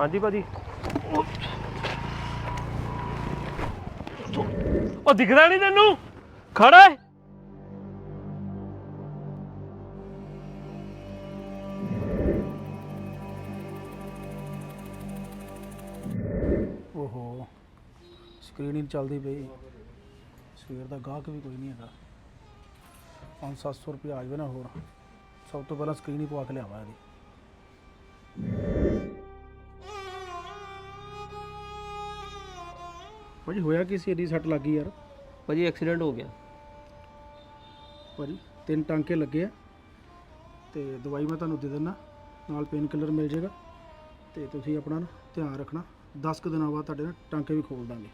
ਹਾਂਜੀ ਭਾਜੀ। ਉਹ ਦਿਖਦਾ ਨਹੀਂ ਤੈਨੂੰ? ਖੜਾ ਹੈ ਓਹੋ ਸਕਰੀਨ ਹੀ ਚੱਲਦੀ ਪਈ। ਸਵੇਰ ਦਾ ਗਾਹਕ ਵੀ ਕੋਈ ਨਹੀਂ ਹੈਗਾ। 5-700 ਰੁਪਏ ਆ ਜਾਵੇ ਨਾ ਹੋਰ। ਸਭ ਤੋਂ ਪਹਿਲਾਂ ਸਕਰੀਨ ਹੀ ਪਵਾ ਕੇ ਲਿਆਵਾਂ ਇਹਦੀ। ਭਾਜੀ ਹੋਇਆ ਕੀ ਸੀ? ਇਹਦੀ ਸੱਟ ਲੱਗੀ ਯਾਰ। ਭਾਜੀ ਐਕਸੀਡੈਂਟ ਹੋ ਗਿਆ। ਭਾਜੀ ਤਿੰਨ ਟਾਂਕੇ ਲੱਗੇ ਆ। ਤੇ ਦਵਾਈ ਮੈਂ ਤੁਹਾਨੂੰ ਦੇ ਦਿੰਦਾ। ਨਾਲ ਪੇਨ ਕਿਲਰ ਮਿਲ ਜਾਏਗਾ ਤੇ ਤੁਸੀਂ ਆਪਣਾ ਨਾ ਧਿਆਨ ਰੱਖਣਾ। 10 ਕੁ ਦਿਨਾਂ ਬਾਅਦ ਤੁਹਾਡੇ ਨਾ ਟਾਂਕੇ ਵੀ ਖੋਲ ਦਾਂਗੇ।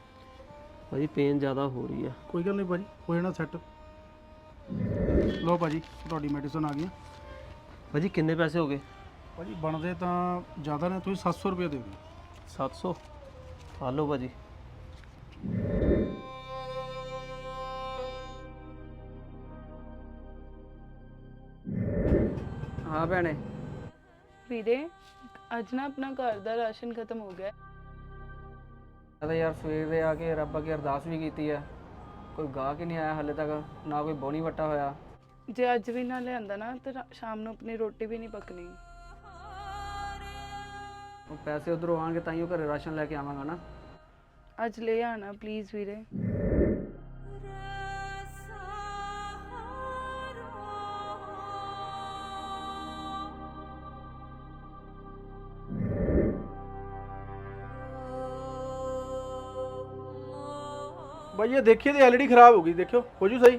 ਭਾਜੀ ਪੇਨ ਜ਼ਿਆਦਾ ਹੋ ਰਹੀ ਹੈ ਕੋਈ ਗੱਲ ਨਹੀਂ ਭਾਜੀ ਹੋ ਜਾਣਾ ਸੈੱਟ। ਲਓ ਭਾਜੀ ਤੁਹਾਡੀ ਮੈਡੀਸਨ ਆ ਗਈ ਭਾਜੀ ਕਿੰਨੇ ਪੈਸੇ ਹੋ ਗਏ? ਭਾਜੀ ਬਣਦੇ ਤਾਂ ਜ਼ਿਆਦਾ ਨੇ ਤੁਸੀਂ 700 ਰੁਪਏ ਦੇ ਦਿਓ। 700 ਆ ਲਓ ਭਾਜੀ। ਹਾਂ ਭੈਣੇ। ਵੀਰੇ ਅੱਜ ਨਾ ਆਪਣਾ ਘਰ ਦਾ ਰਾਸ਼ਨ ਖਤਮ ਹੋ ਗਿਆ। ਮੈਂ ਤਾਂ ਯਾਰ ਸਵੇਰ ਦੇ ਆ ਕੇ ਰੱਬ ਅੱਗੇ ਅਰਦਾਸ ਵੀ ਕੀਤੀ ਆ। ਕੋਈ ਗਾਹਕ ਹੀ ਨਹੀਂ ਆਇਆ ਹਾਲੇ ਤੱਕ ਨਾ ਕੋਈ ਬੋਣੀ ਵੱਟਾ ਹੋਇਆ। ਜੇ ਅੱਜ ਵੀ ਨਾ ਲਿਆਂਦਾ ਨਾ ਤੇ ਰਾ- ਸ਼ਾਮ ਨੂੰ ਆਪਣੀ ਰੋਟੀ ਵੀ ਨਹੀਂ ਪਕਣੀ। ਉਹ ਪੈਸੇ ਉਧਰੋਂ ਆਣਗੇ ਤਾਂ ਹੀ ਉਹ ਘਰੇ ਰਾਸ਼ਨ ਲੈ ਕੇ ਆਵਾਂਗਾ ਨਾ। ਅੱਜ ਲੈ ਆਣਾ ਪਲੀਜ਼ ਵੀਰੇ। ਭਾਈ ਇਹ ਦੇਖੀਏ ਤੇ ਐਲਈਡੀ ਖਰਾਬ ਹੋ ਗਈ ਦੇਖਿਓ ਹੋ ਜੂ ਸਹੀ?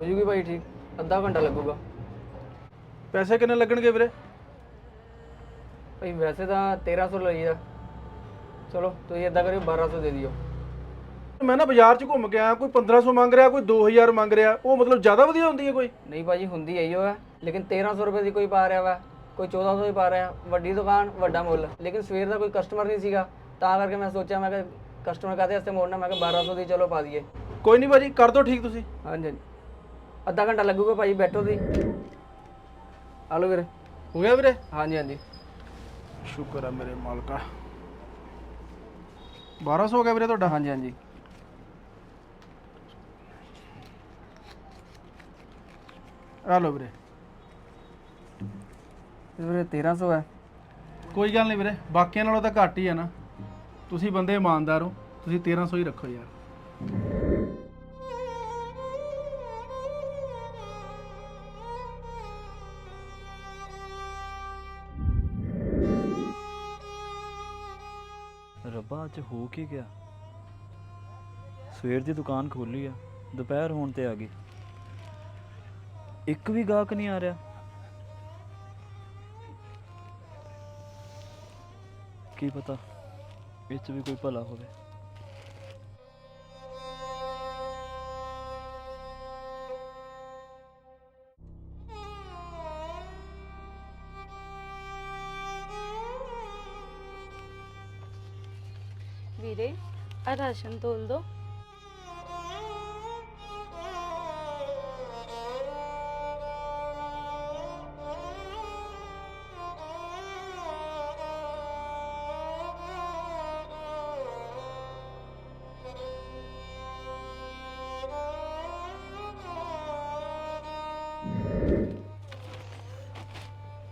ਹੋ ਜੂਗੀ ਭਾਈ ਠੀਕ। ਅੱਧਾ ਘੰਟਾ ਲੱਗੂਗਾ। ਪੈਸੇ ਕਿੰਨੇ ਲੱਗਣਗੇ ਵੀਰੇ? ਭਾਈ ਵੈਸੇ ਤਾਂ 1300 ਲਈਦਾ। ਚਲੋ ਤੁਸੀਂ ਏਦਾਂ ਕਰਿਓ 1200 ਦੇ ਦਿਓ। ਮੈਂ ਨਾ ਬਾਜ਼ਾਰ 'ਚ ਘੁੰਮ ਕੇ ਆਇਆ ਕੋਈ 1500 ਮੰਗ ਰਿਹਾ ਕੋਈ 2000 ਮੰਗ ਰਿਹਾ ਉਹ ਮਤਲਬ ਜ਼ਿਆਦਾ ਵਧੀਆ ਹੁੰਦੀ ਹੈ ਕੋਈ? ਨਹੀਂ ਭਾਜੀ ਹੁੰਦੀ ਆਈਓ ਹੈ ਲੇਕਿਨ 1300 ਰੁਪਏ ਦੀ ਕੋਈ ਪਾ ਰਿਹਾ ਵਾ ਕੋਈ 1400 ਦੀ ਪਾ ਰਿਹਾ ਵੱਡੀ ਦੁਕਾਨ ਵੱਡਾ ਮੁੱਲ। ਲੇਕਿਨ ਸਵੇਰ ਦਾ ਕੋਈ ਕਸਟਮਰ ਨਹੀਂ ਸੀਗਾ ਤਾਂ ਕਰਕੇ ਮੈਂ ਸੋਚਿਆ ਮੈਂ ਕਿ ਕਸਟਮਰ ਕਾਦੇ ਵਾਸਤੇ ਮੋੜਨਾ ਮੈਂ ਕਿ 1200 ਦੀ ਚਲੋ ਪਾ ਦਈਏ। ਕੋਈ ਨਹੀਂ ਭਾਜੀ ਕਰ ਦਿਓ ਠੀਕ ਤੁਸੀਂ। ਹਾਂਜੀ ਹਾਂਜੀ। ਅੱਧਾ ਘੰਟਾ ਲੱਗੂਗਾ ਭਾਜੀ ਬੈਠੋ ਦੀ ਆ ਲਓ ਵੀਰੇ। ਹੋ ਗਿਆ ਵੀਰੇ? ਹਾਂਜੀ ਹਾਂਜੀ। ਸ਼ੁਕਰ ਹੈ ਮੇਰੇ ਮਾਲਕਾ। 1200 ਹੋ ਗਿਆ ਵੀਰੇ ਤੁਹਾਡਾ? ਹਾਂਜੀ ਹਾਂਜੀ। ਆ ਲਓ ਵੀਰੇ। ਇਹ ਵੀਰੇ 1300 ਹੈ। ਕੋਈ ਗੱਲ ਨਹੀਂ ਵੀਰੇ ਬਾਕੀਆਂ ਨਾਲੋਂ ਤਾਂ ਘੱਟ ਹੀ ਆ ਨਾ। ਤੁਸੀਂ ਬੰਦੇ ਇਮਾਨਦਾਰ ਹੋ ਤੁਸੀਂ 1300 ਹੀ ਰੱਖੋ ਯਾਰ। ਅੱਜ ਹੋ ਕੀ ਗਿਆ? ਸਵੇਰ ਦੀ ਦੁਕਾਨ ਖੋਲੀ ਆ, ਦੁਪਹਿਰ ਹੋਣ ਤੇ ਆ ਗਈ। ਇੱਕ ਵੀ ਗਾਹਕ ਨਹੀਂ ਆ ਰਿਹਾ। ਕੀ ਪਤਾ ਇਹ 'ਚ ਵੀ ਕੋਈ ਭਲਾ ਹੋਵੇ। ਵੀਰੇ ਆ ਰਾਸ਼ਨ ਤੋਲ ਦੋ।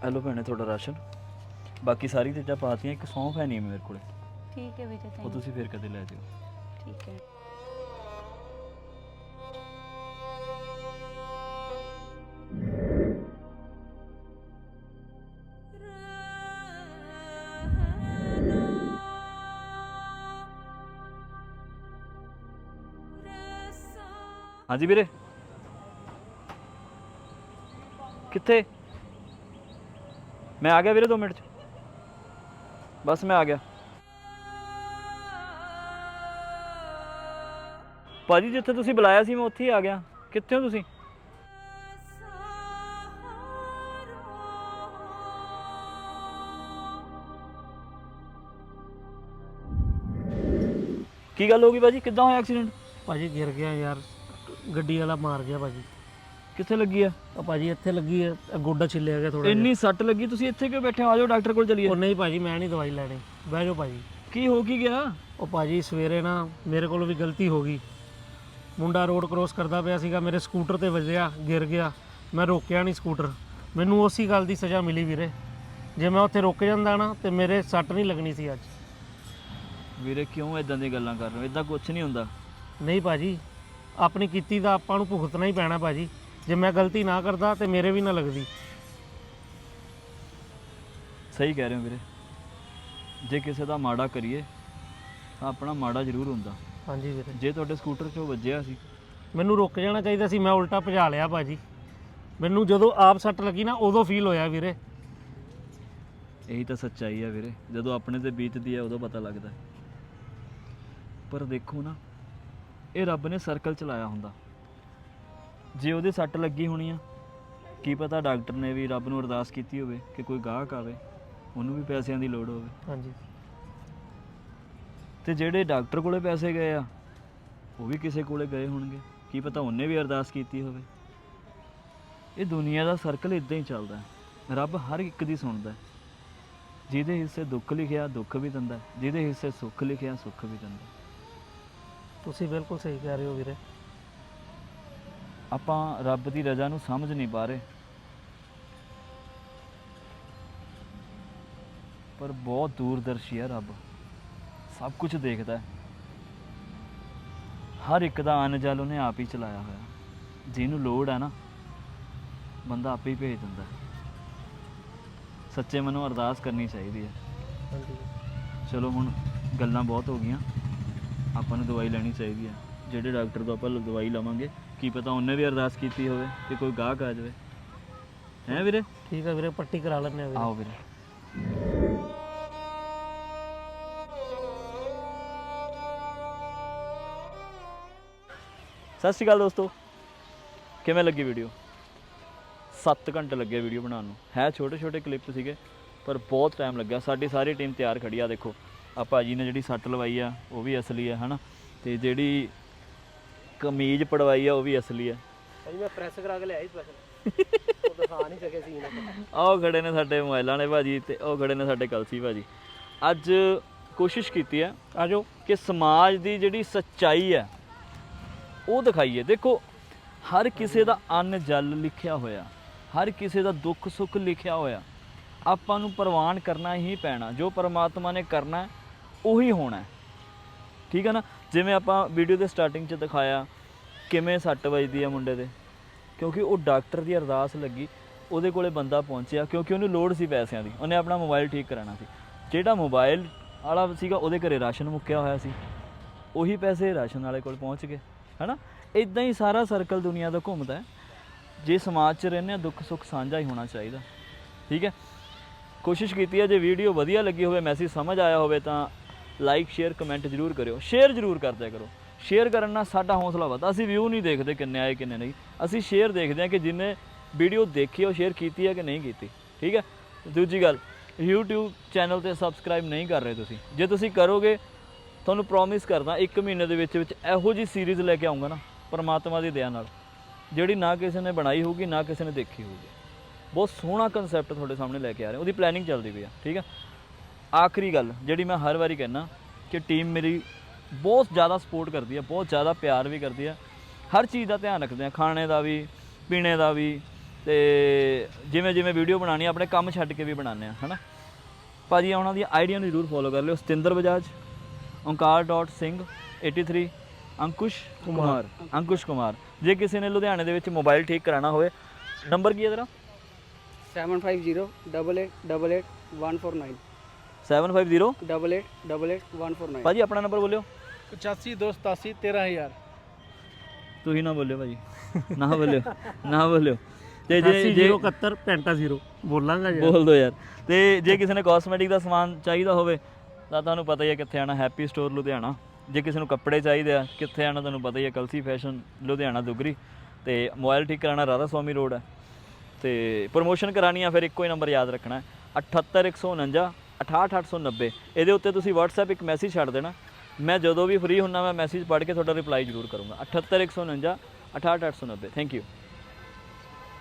ਆ ਲਓ ਭੈਣੇ ਤੁਹਾਡਾ ਰਾਸ਼ਨ। ਬਾਕੀ ਸਾਰੀ ਚੀਜ਼ਾਂ ਪਾਤੀਆਂ ਇੱਕ ਸੌਂਫ ਹੈ ਨਹੀਂ ਮੇਰੇ ਕੋਲੇ। ਠੀਕ ਹੈ ਵੀਰੇ ਉਹ ਥੈਂਕ ਤੁਸੀਂ ਫੇਰ ਕਦੇ ਲੈ ਜਿਓ। ਠੀਕ ਹੈ। ਹਾਂਜੀ ਵੀਰੇ। ਕਿੱਥੇ? ਮੈਂ ਆ ਗਿਆ ਵੀਰੇ 2 ਮਿੰਟ ਚ। ਬਸ ਮੈਂ ਆ ਗਿਆ। ਭਾਜੀ ਜਿੱਥੇ ਤੁਸੀਂ ਬੁਲਾਇਆ ਸੀ ਮੈਂ ਉੱਥੇ ਹੀ ਆ ਗਿਆ। ਕਿੱਥੇ ਹੋ ਤੁਸੀਂ? ਕੀ ਗੱਲ ਹੋ ਗਈ ਭਾਜੀ? ਕਿੱਦਾਂ ਹੋਇਆ ਐਕਸੀਡੈਂਟ ਭਾਜੀ ਗਿਰ ਗਿਆ ਯਾਰ। ਗੱਡੀ ਵਾਲਾ ਮਾਰ ਗਿਆ ਭਾਜੀ। ਕਿੱਥੇ ਲੱਗੀ ਆ? ਉਹ ਭਾਜੀ ਇੱਥੇ ਲੱਗੀ ਹੈ ਆਹ ਗੋਡਾ ਛਿੱਲਿਆ ਗਿਆ ਥੋੜਾ ਇੰਨੀ ਸੱਟ ਲੱਗੀ ਤੁਸੀਂ ਇੱਥੇ ਕਿਉਂ ਬੈਠੇ ਹੋ? ਆਜੋ ਡਾਕਟਰ ਕੋਲ ਚਲੀਏ। ਉਹ ਨਹੀਂ ਭਾਜੀ ਮੈਂ ਨਹੀਂ ਦਵਾਈ ਲੈਣੀ। ਬਹਿ ਜਾਓ ਭਾਜੀ। ਕੀ ਹੋ ਕੀ ਗਿਆ? ਉਹ ਭਾਜੀ ਸਵੇਰੇ ਨਾ ਮੇਰੇ ਕੋਲ ਵੀ ਗਲਤੀ ਹੋ ਗਈ। ਮੁੰਡਾ ਰੋਡ ਕ੍ਰੋਸ ਕਰਦਾ ਪਿਆ ਸੀਗਾ ਮੇਰੇ ਸਕੂਟਰ ਤੇ ਵੱਜਿਆ ਗਿਰ ਗਿਆ। ਮੈਂ ਰੋਕਿਆ ਨਹੀਂ ਸਕੂਟਰ। ਮੈਨੂੰ ਉਸੇ ਗੱਲ ਦੀ ਸਜ਼ਾ ਮਿਲੀ ਵੀਰੇ। ਜੇ ਮੈਂ ਉੱਥੇ ਰੁਕ ਜਾਂਦਾ ਨਾ ਤੇ ਮੇਰੇ ਸੱਟ ਨਹੀਂ ਲੱਗਣੀ ਸੀ ਅੱਜ। ਵੀਰੇ ਕਿਉਂ ਇਦਾਂ ਦੀਆਂ ਗੱਲਾਂ ਕਰ ਰਹੇ ਹੋ? ਇਦਾਂ ਕੁਝ ਨਹੀਂ ਹੁੰਦਾ। ਨਹੀਂ ਭਾਜੀ ਆਪਣੀ ਕੀਤੀ ਦਾ ਆਪਾਂ ਨੂੰ ਭੁਗਤਣਾ ਹੀ ਪੈਣਾ ਭਾਜੀ। ਜੇ ਮੈਂ ਗਲਤੀ ਨਾ ਕਰਦਾ ਤੇ ਮੇਰੇ ਵੀ ਨਾ ਲੱਗਦੀ। ਸਹੀ ਕਹਿ ਰਹੇ ਹੋ ਵੀਰੇ। ਜੇ ਕਿਸੇ ਦਾ ਮਾੜਾ ਕਰੀਏ ਤਾਂ ਆਪਣਾ ਮਾੜਾ ਜ਼ਰੂਰ ਹੁੰਦਾ। ਹਾਂਜੀ ਵੀਰੇ। ਜੇ ਤੁਹਾਡੇ ਸਕੂਟਰ 'ਚੋਂ ਵੱਜਿਆ ਸੀ। ਮੈਨੂੰ ਰੁਕ ਜਾਣਾ ਚਾਹੀਦਾ ਸੀ ਮੈਂ ਉਲਟਾ ਭਜਾ ਲਿਆ ਭਾਜੀ। ਮੈਨੂੰ ਜਦੋਂ ਆਪ ਸੱਟ ਲੱਗੀ ਨਾ ਉਦੋਂ ਫੀਲ ਹੋਇਆ ਵੀਰੇ। ਇਹੀ ਤਾਂ ਸੱਚਾਈ ਆ ਵੀਰੇ। ਜਦੋਂ ਆਪਣੇ ਤੇ ਬੀਤਦੀ ਆ ਉਦੋਂ ਪਤਾ ਲੱਗਦਾ। ਹੈ। ਪਰ ਦੇਖੋ ਨਾ ਇਹ ਰੱਬ ਨੇ ਸਰਕਲ ਚਲਾਇਆ ਹੁੰਦਾ। ਜੇ ਉਹਦੇ ਸੱਟ ਲੱਗੀ ਹੋਣੀ ਆ ਕੀ ਪਤਾ ਡਾਕਟਰ ਨੇ ਵੀ ਰੱਬ ਨੂੰ ਅਰਦਾਸ ਕੀਤੀ ਹੋਵੇ ਕਿ ਕੋਈ ਗਾਹਕ ਆਵੇ ਉਹਨੂੰ ਵੀ ਪੈਸਿਆਂ ਦੀ ਲੋੜ ਹੋਵੇ। ਹਾਂਜੀ। ਤੇ ਜਿਹੜੇ ਡਾਕਟਰ ਕੋਲੇ ਪੈਸੇ ਗਏ ਆ ਉਹ ਵੀ ਕਿਸੇ ਕੋਲੇ ਗਏ ਹੋਣਗੇ। ਕੀ ਪਤਾ ਉਹਨੇ ਵੀ ਅਰਦਾਸ ਕੀਤੀ ਹੋਵੇ। ਇਹ ਦੁਨੀਆ ਦਾ ਸਰਕਲ ਇਦਾਂ ਹੀ ਚੱਲਦਾ ਹੈ। ਰੱਬ ਹਰ ਇੱਕ ਦੀ ਸੁਣਦਾ ਹੈ। ਜਿਹਦੇ ਹਿੱਸੇ ਦੁੱਖ ਲਿਖਿਆ ਦੁੱਖ ਵੀ ਦਿੰਦਾ ਹੈ, ਜਿਹਦੇ ਹਿੱਸੇ ਸੁੱਖ ਲਿਖਿਆ ਸੁੱਖ ਵੀ ਦਿੰਦਾ ਹੈ। ਤੁਸੀਂ ਬਿਲਕੁਲ ਸਹੀ ਕਹਿ ਰਹੇ ਹੋ ਵੀਰੇ। ਆਪਾਂ ਰੱਬ ਦੀ ਰਜ਼ਾ ਨੂੰ ਸਮਝ ਨਹੀਂ ਪਾ ਰਹੇ। ਪਰ ਬਹੁਤ ਦੂਰਦਰਸ਼ੀ ਹੈ ਰੱਬ। ਸਭ ਕੁਝ ਦੇਖਦਾ ਹੈ। ਹਰ ਇੱਕ ਦਾ ਅਨ ਜਲ ਉਹਨੇ ਆਪ ਹੀ ਚਲਾਇਆ ਹੋਇਆ। ਜਿਹਨੂੰ ਲੋੜ ਹੈ ਨਾ ਬੰਦਾ ਆਪੇ ਹੀ ਭੇਜ ਦਿੰਦਾ ਹੈ। ਸੱਚੇ ਮਨੋਂ ਅਰਦਾਸ ਕਰਨੀ ਚਾਹੀਦੀ ਹੈ। ਹਾਂਜੀ ਚਲੋ ਹੁਣ ਗੱਲਾਂ ਬਹੁਤ ਹੋ ਗਈਆਂ। ਆਪਾਂ ਨੂੰ ਦਵਾਈ ਲੈਣੀ ਚਾਹੀਦੀ ਹੈ। ਜਿਹੜੇ ਡਾਕਟਰ ਤੋਂ ਆਪਾਂ ਦਵਾਈ ਲਵਾਂਗੇ ਕੀ ਪਤਾ ਉਹਨੇ ਵੀ ਅਰਦਾਸ ਕੀਤੀ ਹੋਵੇ ਕਿ ਕੋਈ ਗਾਹਕ ਆ ਜਾਵੇ। ਹੈ ਵੀਰੇ? ਠੀਕ ਹੈ ਵੀਰੇ ਪੱਟੀ ਕਰਾ ਲੈਂਦੇ ਆ ਵੀਰੇ। ਆਓ ਵੀਰੇ। ਸਤਿ ਸ਼੍ਰੀ ਅਕਾਲ ਦੋਸਤੋ। ਕਿਵੇਂ ਲੱਗੀ ਵੀਡੀਓ 7 ਘੰਟੇ ਲੱਗੇ ਵੀਡੀਓ ਬਣਾਉਣ ਨੂੰ। ਹੈ ਛੋਟੇ ਛੋਟੇ ਕਲਿੱਪ ਸੀਗੇ ਪਰ ਬਹੁਤ ਟਾਈਮ ਲੱਗਿਆ। ਸਾਡੀ ਸਾਰੀ ਟੀਮ ਤਿਆਰ ਖੜੀ ਆ ਦੇਖੋ। ਆ ਭਾਜੀ ਨੇ ਜਿਹੜੀ ਸੱਟ ਲਵਾਈ ਆ ਉਹ ਵੀ ਅਸਲੀ ਆ ਹਨਾ? ਤੇ ਜਿਹੜੀ ਕਮੀਜ਼ ਪੜਵਾਈ ਆ ਉਹ ਵੀ ਅਸਲੀ ਆ। ਭਾਜੀ ਮੈਂ ਪ੍ਰੈਸ ਕਰਾ ਕੇ ਲਿਆਇਆ ਸਪੈਸ਼ਲ ਉਹ ਦਿਖਾ ਨਹੀਂ ਸਕੇ ਸੀਨ ਆਹ ਖੜੇ ਨੇ ਸਾਡੇ ਮੋਬਾਈਲਾਂ ਵਾਲੇ ਭਾਜੀ ਤੇ ਉਹ ਖੜੇ ਨੇ ਸਾਡੇ ਕਲਸੀ ਭਾਜੀ। ਅੱਜ ਕੋਸ਼ਿਸ਼ ਕੀਤੀ ਹੈ ਆਜੋ ਕਿ ਸਮਾਜ ਦੀ ਜਿਹੜੀ ਸੱਚਾਈ ਹੈ ਉਹ ਦਿਖਾਈਏ। ਦੇਖੋ, ਹਰ ਕਿਸੇ ਦਾ ਅੰਨ ਜਲ ਲਿਖਿਆ ਹੋਇਆ, ਹਰ ਕਿਸੇ ਦਾ ਦੁੱਖ ਸੁੱਖ ਲਿਖਿਆ ਹੋਇਆ। ਆਪਾਂ ਨੂੰ ਪ੍ਰਵਾਨ ਕਰਨਾ ਹੀ ਪੈਣਾ। ਜੋ ਪਰਮਾਤਮਾ ਨੇ ਕਰਨਾ, ਉਹੀ ਹੋਣਾ। ਠੀਕ ਹੈ ਨਾ? ਜਿਵੇਂ ਆਪਾਂ ਵੀਡੀਓ ਦੇ ਸਟਾਰਟਿੰਗ 'ਚ ਦਿਖਾਇਆ, ਕਿਵੇਂ ਸੱਟ ਵੱਜਦੀ ਹੈ ਮੁੰਡੇ ਦੇ। ਕਿਉਂਕਿ ਉਹ ਡਾਕਟਰ ਦੀ ਅਰਦਾਸ ਲੱਗੀ, ਉਹਦੇ ਕੋਲੇ ਬੰਦਾ ਪਹੁੰਚਿਆ, ਕਿਉਂਕਿ ਉਹਨੂੰ ਲੋੜ ਸੀ ਪੈਸਿਆਂ ਦੀ। ਉਹਨੇ ਆਪਣਾ ਮੋਬਾਈਲ ਠੀਕ ਕਰਾਉਣਾ ਸੀ। ਜਿਹੜਾ ਮੋਬਾਈਲ ਵਾਲਾ ਸੀਗਾ, ਉਹਦੇ ਘਰੇ ਰਾਸ਼ਨ ਮੁੱਕਿਆ ਹੋਇਆ ਸੀ। ਉਹੀ ਪੈਸੇ ਰਾਸ਼ਨ ਵਾਲੇ ਕੋਲ ਪਹੁੰਚ ਗਏ। ਹੈਨਾ? ਇਦਾਂ ਹੀ ਸਾਰਾ ਸਰਕਲ ਦੁਨੀਆ ਦਾ ਘੁੰਮਦਾ ਹੈ। ਜੇ ਸਮਾਜ 'ਚ ਰਹਿੰਦੇ ਆ ਦੁੱਖ ਸੁੱਖ ਸਾਂਝਾ ਹੀ ਹੋਣਾ ਚਾਹੀਦਾ। ਠੀਕ ਹੈ? ਕੋਸ਼ਿਸ਼ ਕੀਤੀ ਹੈ, ਜੇ ਵੀਡੀਓ ਵਧੀਆ ਲੱਗੀ ਹੋਵੇ ਮੈਸੇਜ ਸਮਝ ਆਇਆ ਹੋਵੇ, ਤਾਂ ਲਾਈਕ ਸ਼ੇਅਰ ਕਮੈਂਟ ਜ਼ਰੂਰ ਕਰਿਓ। ਸ਼ੇਅਰ ਜ਼ਰੂਰ ਕਰਦਿਆ ਕਰੋ। ਸ਼ੇਅਰ ਕਰਨ ਨਾਲ ਸਾਡਾ ਹੌਸਲਾ ਵਧਦਾ। ਅਸੀਂ ਵਿਊ ਨਹੀਂ ਦੇਖਦੇ ਕਿੰਨੇ ਆਏ, ਕਿੰਨੇ ਨਹੀਂ। ਅਸੀਂ ਸ਼ੇਅਰ ਦੇਖਦੇ ਹਾਂ ਕਿ ਜਿੰਨੇ ਵੀਡੀਓ ਦੇਖੀ ਉਹ ਸ਼ੇਅਰ ਕੀਤੀ ਹੈ ਕਿ ਨਹੀਂ ਕੀਤੀ। ਠੀਕ ਹੈ? ਦੂਜੀ ਗੱਲ, YouTube ਚੈਨਲ ਤੇ ਸਬਸਕ੍ਰਾਈਬ ਨਹੀਂ ਕਰ ਰਹੇ ਤੁਸੀਂ। ਜੇ ਤੁਸੀਂ ਕਰੋਗੇ ਤੁਹਾਨੂੰ ਪ੍ਰੋਮਿਸ ਕਰਦਾ 1 ਮਹੀਨੇ ਦੇ ਵਿੱਚ ਵਿੱਚ ਇਹੋ ਜੀ ਸੀਰੀਜ਼ ਲੈ ਕੇ ਆਉਂਗਾ ਨਾ ਪਰਮਾਤਮਾ ਦੀ ਦਇਆ ਨਾਲ ਜਿਹੜੀ ਨਾ ਕਿਸੇ ਨੇ ਬਣਾਈ ਹੋਊਗੀ ਨਾ ਕਿਸੇ ਨੇ ਦੇਖੀ ਹੋਊਗੀ। ਬਹੁਤ ਸੋਹਣਾ ਕਨਸੈਪਟ ਤੁਹਾਡੇ ਸਾਹਮਣੇ ਲੈ ਕੇ ਆ ਰਹੇ। ਉਹਦੀ ਪਲੈਨਿੰਗ ਚੱਲਦੀ ਪਈ ਆ ਠੀਕ ਆ? ਆਖਰੀ ਗੱਲ ਜਿਹੜੀ ਮੈਂ ਹਰ ਵਾਰੀ ਕਹਿੰਦਾ ਕਿ ਟੀਮ ਮੇਰੀ ਬਹੁਤ ਜ਼ਿਆਦਾ ਸਪੋਰਟ ਕਰਦੀ ਹੈ ਬਹੁਤ ਜ਼ਿਆਦਾ ਪਿਆਰ ਵੀ ਕਰਦੀ ਹੈ ਹਰ ਚੀਜ਼ ਦਾ ਧਿਆਨ ਰੱਖਦੇ ਆ ਖਾਣੇ ਦਾ ਵੀ ਪੀਣੇ ਦਾ ਵੀ ਤੇ ਜਿਵੇਂ ਜਿਵੇਂ ਵੀਡੀਓ ਬਣਾਉਣੀ ਆ, ਆਪਣੇ ਕੰਮ ਛੱਡ ਕੇ ਵੀ ਬਣਾਉਂਦੇ ਆ ਹਨਾ? ਭਾਜੀ ਉਹਨਾਂ ਦੀਆਂ ਆਈਡੀਆਂ ਨੂੰ ਜ਼ਰੂਰ ਫੋਲੋ ਕਰ ਲਿਓ ਸਤਿੰਦਰ ਬਜਾਜ। ਓਂਕਾਰ.ਸਿੰਘ 83 ਅੰਕੁਸ਼ ਕੁਮਾਰ ਅੰਕੁਸ਼ ਕੁਮਾਰ। ਜੇ ਕਿਸੇ ਨੇ ਲੁਧਿਆਣੇ ਦੇ ਵਿੱਚ ਮੋਬਾਈਲ ਠੀਕ ਕਰਾਉਣਾ ਹੋਵੇ ਨੰਬਰ ਕੀ ਹੈ ਤੇਰਾ? 7508888149 750 88888149 ਭਾਜੀ ਆਪਣਾ ਨੰਬਰ ਬੋਲਿਓ। 85 287 13000 ਤੁਸੀਂ ਨਾ ਬੋਲਿਓ ਭਾਜੀ। ਨਾ ਬੋਲਿਓ ਨਾ ਬੋਲਿਓ। ਤੇ ਜੇ ਜੇ 071 0 ਬੋਲਾਂਗਾ ਯਾਰ। ਬੋਲ ਦੋ ਯਾਰ। ਤੇ ਜੇ ਕਿਸੇ ਨੇ ਕਾਸਮੈਟਿਕ ਦਾ ਸਮਾਨ ਚਾਹੀਦਾ ਹੋਵੇ ਤਾਂ ਤੁਹਾਨੂੰ ਪਤਾ ਹੀ ਹੈ ਕਿੱਥੇ ਆਣਾ ਹੈਪੀ ਸਟੋਰ ਲੁਧਿਆਣਾ। ਜੇ ਕਿਸੇ ਨੂੰ ਕੱਪੜੇ ਚਾਹੀਦੇ ਆ, ਕਿੱਥੇ ਆਣਾ ਤੁਹਾਨੂੰ ਪਤਾ ਹੀ ਹੈ ਕਲਸੀ ਫੈਸ਼ਨ ਲੁਧਿਆਣਾ ਦੁਗਰੀ। ਤੇ ਮੋਬਾਈਲ ਠੀਕ ਕਰਾਣਾ ਰਾਧਾ ਸਵਾਮੀ ਰੋਡ ਹੈ। ਤੇ ਪ੍ਰੋਮੋਸ਼ਨ ਕਰਾਣੀ ਆ, ਫਿਰ ਇੱਕੋ ਹੀ ਨੰਬਰ ਯਾਦ ਰੱਖਣਾ ਹੈ। 78149 68890 ਇਹਦੇ ਉੱਤੇ ਤੁਸੀਂ WhatsApp ਇੱਕ ਮੈਸੇਜ ਛੱਡ ਦੇਣਾ। ਮੈਂ ਜਦੋਂ ਵੀ ਫ੍ਰੀ ਹੁੰਨਾ ਮੈਂ ਮੈਸੇਜ ਪੜ੍ਹ ਕੇ ਤੁਹਾਡਾ ਰਿਪਲਾਈ ਜ਼ਰੂਰ ਕਰੂੰਗਾ। 78149 68890 ਥੈਂਕ ਯੂ